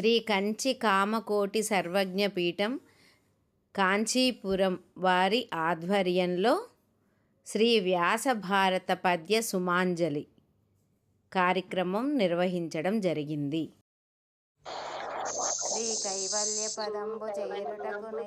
శ్రీ కంచి కామకోటి సర్వజ్ఞ పీఠం కాంచీపురం వారి ఆధ్వర్యంలో శ్రీ వ్యాస భారత పద్య సుమాంజలి కార్యక్రమం నిర్వహించడం జరిగింది. శ్రీ కైవల్య పదంబు చేరుటకునై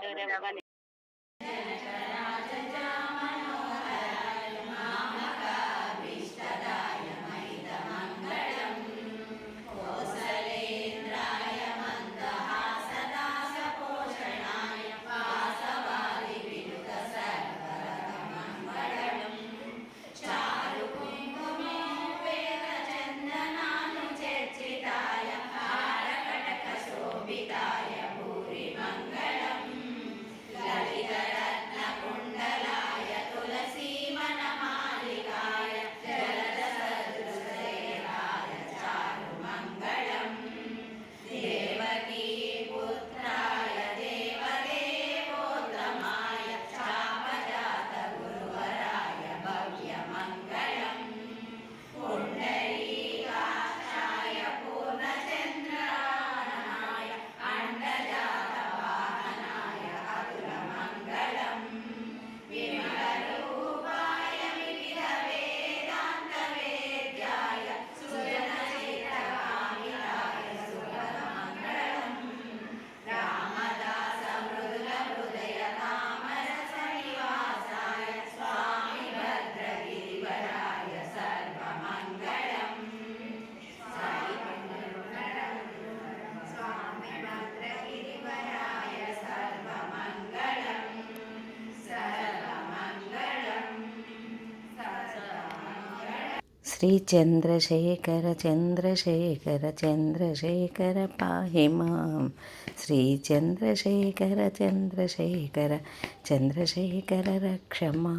también el శ్రీ చంద్రశేఖర చంద్రశేఖర చంద్రశేఖర పాహి మాం శ్రీ చంద్రశేఖర చంద్రశేఖర చంద్రశేఖర రక్షమా